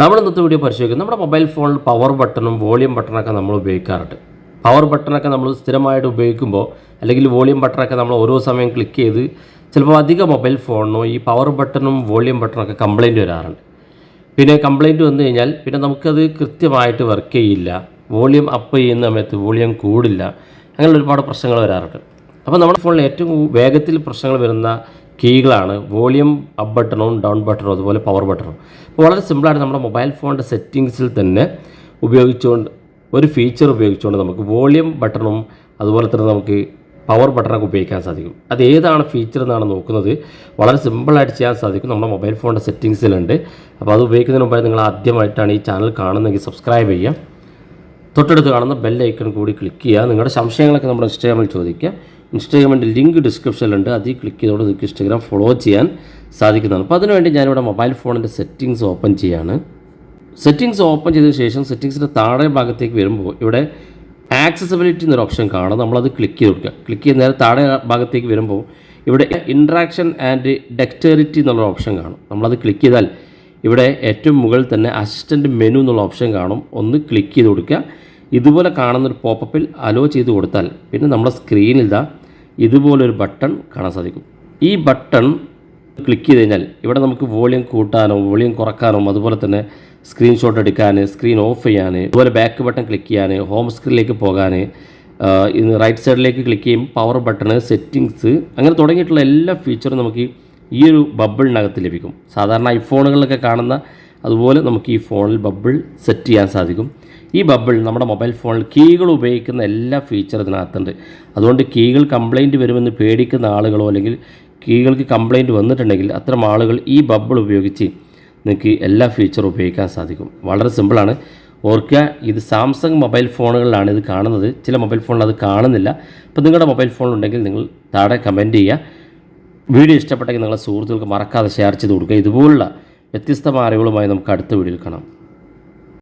നമ്മൾ ഇന്നത്തെ വീഡിയോ പരിശോധിക്കും നമ്മുടെ മൊബൈൽ ഫോണിൽ പവർ ബട്ടണും വോളിയം ബട്ടണൊക്കെ നമ്മൾ ഉപയോഗിക്കാറുണ്ട്. പവർ ബട്ടണൊക്കെ നമ്മൾ സ്ഥിരമായിട്ട് ഉപയോഗിക്കുമ്പോൾ അല്ലെങ്കിൽ വോളിയം ബട്ടണൊക്കെ നമ്മൾ ഓരോ സമയം ക്ലിക്ക് ചെയ്ത് ചിലപ്പോൾ അധിക മൊബൈൽ ഫോണിനോ ഈ പവർ ബട്ടണും വോളിയം ബട്ടണൊക്കെ കംപ്ലൈന്റ് വരാറുണ്ട്. പിന്നെ കംപ്ലൈന്റ് വന്നു കഴിഞ്ഞാൽ പിന്നെ നമുക്കത് കൃത്യമായിട്ട് വർക്ക് ചെയ്യില്ല. വോളിയം അപ്പ് ചെയ്യുന്ന സമയത്ത് വോളിയം കൂടില്ല അങ്ങനെ ഒരുപാട് പ്രശ്നങ്ങൾ വരാറുണ്ട്. അപ്പോൾ നമ്മുടെ ഫോണിൽ ഏറ്റവും വേഗത്തിൽ പ്രശ്നങ്ങൾ വരുന്ന കീകളാണ്. വോളിയം അപ്പ് ബട്ടണും ഡൗൺ ബട്ടണും അതുപോലെ പവർ ബട്ടണും. അപ്പോൾ വളരെ സിമ്പിളായിട്ട് നമ്മുടെ മൊബൈൽ ഫോണിന്റെ സെറ്റിങ്സിൽ തന്നെ ഉപയോഗിച്ചുകൊണ്ട് ഒരു ഫീച്ചർ ഉപയോഗിച്ചുകൊണ്ട് നമുക്ക് വോളിയം ബട്ടണും അതുപോലെ തന്നെ നമുക്ക് പവർ ബട്ടണൊക്കെ ഉപയോഗിക്കാൻ സാധിക്കും. അത് ഏതാണ് ഫീച്ചർ എന്നാണ് നോക്കുന്നത്. വളരെ സിമ്പിളായിട്ട് ചെയ്യാൻ സാധിക്കും നമ്മുടെ മൊബൈൽ ഫോണിന്റെ സെറ്റിങ്സിലുണ്ട്. അപ്പോൾ അത് ഉപയോഗിക്കുന്നതിന് മുമ്പായി നിങ്ങൾ ആദ്യമായിട്ടാണ് ഈ ചാനൽ കാണുന്നതെങ്കിൽ സബ്സ്ക്രൈബ് ചെയ്യുക. തൊട്ടടുത്ത് കാണുന്ന ബെൽ ഐക്കൺ കൂടി ക്ലിക്ക് ചെയ്യുക. നിങ്ങളുടെ സംശയങ്ങളൊക്കെ നമ്മുടെ ഇൻസ്റ്റാഗ്രാമിൽ ചോദിക്കുക. ഇൻസ്റ്റാഗ്രാമിന്റെ ലിങ്ക് ഡിസ്ക്രിപ്ഷനിലുണ്ട് അതിൽ ക്ലിക്ക് ചെയ്തോടെ നിങ്ങൾക്ക് ഇൻസ്റ്റാഗ്രാം ഫോളോ ചെയ്യാൻ സാധിക്കുന്നതാണ്. അപ്പോൾ അതിനുവേണ്ടി ഞാനിവിടെ മൊബൈൽ ഫോണിന്റെ സെറ്റിങ്സ് ഓപ്പൺ ചെയ്യാണ്. സെറ്റിങ്സ് ഓപ്പൺ ചെയ്തതിന് ശേഷം സെറ്റിങ്സിന്റെ താഴെ ഭാഗത്തേക്ക് വരുമ്പോൾ ഇവിടെ ആക്സസബിലിറ്റി എന്നൊരു ഓപ്ഷൻ കാണും. നമ്മളത് ക്ലിക്ക് ചെയ്ത് കൊടുക്കുക. ക്ലിക്ക് ചെയ്ത് നേരെ താഴെ ഭാഗത്തേക്ക് വരുമ്പോൾ ഇവിടെ ഇൻട്രാക്ഷൻ ആൻഡ് ഡെക്ടറിറ്റി എന്നുള്ള ഓപ്ഷൻ കാണും. നമ്മളത് ക്ലിക്ക് ചെയ്താൽ ഇവിടെ ഏറ്റവും മുകളിൽ തന്നെ അസിസ്റ്റന്റ് മെനു എന്നുള്ള ഓപ്ഷൻ കാണും. ഒന്ന് ക്ലിക്ക് ചെയ്ത് കൊടുക്കുക. ഇതുപോലെ കാണുന്നൊരു പോപ്പപ്പിൽ അലോ ചെയ്ത് കൊടുത്താൽ പിന്നെ നമ്മുടെ സ്ക്രീനിൽ ഇതാ ഇതുപോലൊരു ബട്ടൺ കാണാൻ സാധിക്കും. ഈ ബട്ടൺ ക്ലിക്ക് ചെയ്ത് കഴിഞ്ഞാൽ ഇവിടെ നമുക്ക് വോളിയം കൂട്ടാനോ വോളിയം കുറക്കാനോ അതുപോലെ തന്നെ സ്ക്രീൻഷോട്ട് എടുക്കാൻ സ്ക്രീൻ ഓഫ് ചെയ്യാൻ അതുപോലെ ബാക്ക് ബട്ടൺ ക്ലിക്ക് ചെയ്യാൻ ഹോം സ്ക്രീനിലേക്ക് പോകാൻ ഇന്ന് റൈറ്റ് സൈഡിലേക്ക് ക്ലിക്ക് ചെയ്യും പവർ ബട്ടൺ സെറ്റിങ്സ് അങ്ങനെ തുടങ്ങിയിട്ടുള്ള എല്ലാ ഫീച്ചറും നമുക്ക് ഈ ഒരു ബബിളിനകത്ത് ലഭിക്കും. സാധാരണ ഐഫോണുകളിലൊക്കെ കാണുന്ന അതുപോലെ നമുക്ക് ഈ ഫോണിൽ ബബിൾ സെറ്റ് ചെയ്യാൻ സാധിക്കും. ഈ ബബിൾ നമ്മുടെ മൊബൈൽ ഫോണിൽ കീകൾ ഉപയോഗിക്കുന്ന എല്ലാ ഫീച്ചർ ഇതിനകത്തുണ്ട്. അതുകൊണ്ട് കീകൾ കംപ്ലൈന്റ് വരുമെന്ന് പേടിക്കുന്ന ആളുകളോ അല്ലെങ്കിൽ കീകൾക്ക് കംപ്ലൈന്റ് വന്നിട്ടുണ്ടെങ്കിൽ അത്തരം ആളുകൾ ഈ ബബിൾ ഉപയോഗിച്ച് നിങ്ങൾക്ക് എല്ലാ ഫീച്ചറും ഉപയോഗിക്കാൻ സാധിക്കും. വളരെ സിമ്പിളാണ് ഓർക്കുക ഇത് സാംസങ് മൊബൈൽ ഫോണുകളിലാണ് ഇത് കാണുന്നത്. ചില മൊബൈൽ ഫോണിൽ അത് കാണുന്നില്ല. അപ്പോൾ നിങ്ങളുടെ മൊബൈൽ ഫോണിലുണ്ടെങ്കിൽ നിങ്ങൾ താഴെ കമന്റ് ചെയ്യുക. വീഡിയോ ഇഷ്ടപ്പെട്ടെങ്കിൽ നിങ്ങളുടെ സുഹൃത്തുക്കൾക്ക് മറക്കാതെ ഷെയർ ചെയ്ത് കൊടുക്കുക. ഇതുപോലുള്ള വ്യത്യസ്തമായ അറിവുകളുമായി നമുക്ക് അടുത്ത വീഡിയോയിൽ കാണാം.